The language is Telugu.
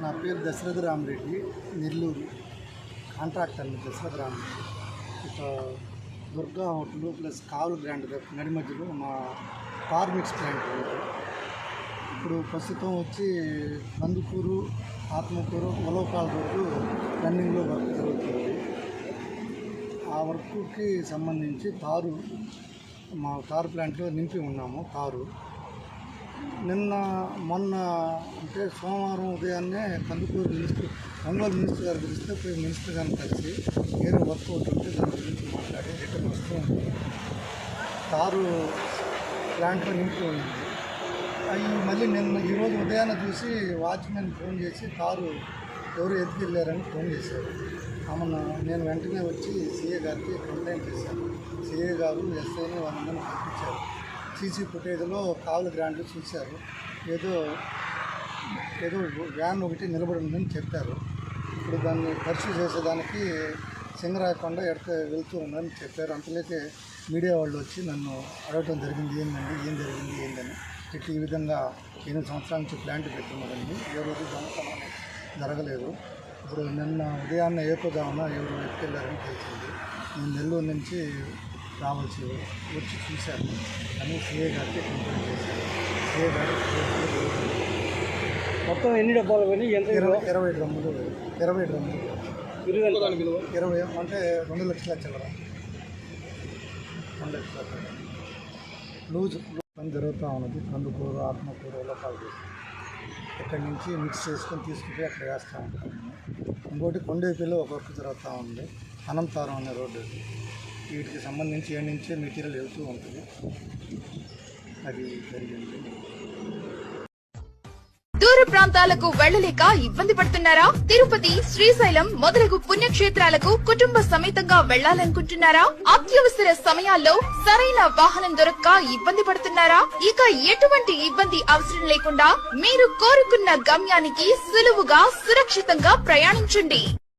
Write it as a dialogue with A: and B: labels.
A: నా పేరు దశరథ రామరెడ్డి నెల్లూరు. కాంట్రాక్టర్ని దశరథ రామరెడ్డి. ఇక దుర్గా హోటల్ ప్లస్ కావులు గ్రాండ్ నడి మధ్యలో మా కార్మిక్స్ ప్లాంట్ ఉంది. ఇప్పుడు ప్రస్తుతం వచ్చి కందుకూరు ఆత్మకూరు ఉలవకాల రోడ్డు రన్నింగ్లో వర్క్ జరుగుతుంది. ఆ వర్క్కి సంబంధించి తారు మా తారు ప్లాంట్లో నింపి ఉన్నాము తారు నిన్న మొన్న అంటే సోమవారం ఉదయాన్నే కందుకూరు మినిస్టర్ ఒంగోలు మినిస్టర్ గారు పిలిస్తే పోయి మినిస్టర్ గారిని కలిసి వేరే వర్క్ ఒకటి ఉంటే దాని గురించి మాట్లాడి రిటర్న్ వస్తూ ఉంది కారు ప్లాంట్లో నింపి ఉంది. అవి మళ్ళీ నేను ఈరోజు ఉదయాన్నే చూసి వాచ్మెన్ ఫోన్ చేసి కారు ఎవరు ఎత్తుకెళ్ళారని ఫోన్ చేశారు. ఆమెను నేను వెంటనే వచ్చి సీఏ గారికి కంప్లైంట్ చేశాను. సీఏ గారు ఎస్ఐని వాళ్ళందరినీ పంపించారు. సీసీ ఫుటేజ్లో కావుల గ్రాండ్లు చూశారు. ఏదో ఏదో వ్యాన్ ఒకటి నిలబడి ఉందని చెప్పారు. ఇప్పుడు దాన్ని ఖర్చు చేసేదానికి సింగరాయకొండ ఎడత వెళ్తూ ఉందని చెప్పారు. అంతలేకే మీడియా వాళ్ళు వచ్చి నన్ను అడగటం జరిగింది ఏంటండి ఏం జరిగింది? ఏందని? ఇట్లా ఈ విధంగా ఎనిమిది సంవత్సరాల నుంచి ప్లాంట్ పెట్టుకున్నారండి ఏ రోజు దొంగతనం జరగలేదు. ఇప్పుడు నిన్న ఉదయాన్నే ఏకోదామన ఎవరు ఎత్తుకెళ్ళారని తెలిసింది. నేను నెల్లూరు నుంచి రావాల్సి వచ్చి చూశాను. అని సిఏ గారికి కంప్లైంట్ చేశాను సిఏ గారు
B: మొత్తం ఎన్ని డబ్బాలు పోయినాయి? ఎంత
A: ఇరవై ఇరవై డ్రమ్ములు ఇరవై డ్రమ్ములు ఇరవై అంటే రెండు లక్షల చిల్లర. లూజ్ పని జరుగుతూ ఉన్నది. కందుకూర ఆత్మకూర లోపాలు ఇక్కడి నుంచి మిక్స్ చేసుకొని తీసుకుంటే అక్కడ వేస్తూ ఉంటాం. ఇంకోటి కొండేపిలో ఒక వర్క్ జరుగుతూ ఉంది. అనంతారం అనే రోడ్డు వీటికి సంబంధించి ఏ నుంచే మెటీరియల్ వెళ్తూ ఉంటుంది. అది జరిగింది.
C: దూర ప్రాంతాలకు వెళ్ళలేక ఇబ్బంది పడుతున్నారా? తిరుపతి శ్రీశైలం మొదలగు పుణ్యక్షేత్రాలకు కుటుంబ సమేతంగా వెళ్ళాలనుకుంటున్నారా అత్యవసర సమయాల్లో సరైన వాహనం దొరక్క ఇబ్బంది పడుతున్నారా? ఇక ఎటువంటి ఇబ్బంది అవసరం లేకుండా మీరు కోరుకున్న గమ్యానికి సులువుగా సురక్షితంగా ప్రయాణించండి.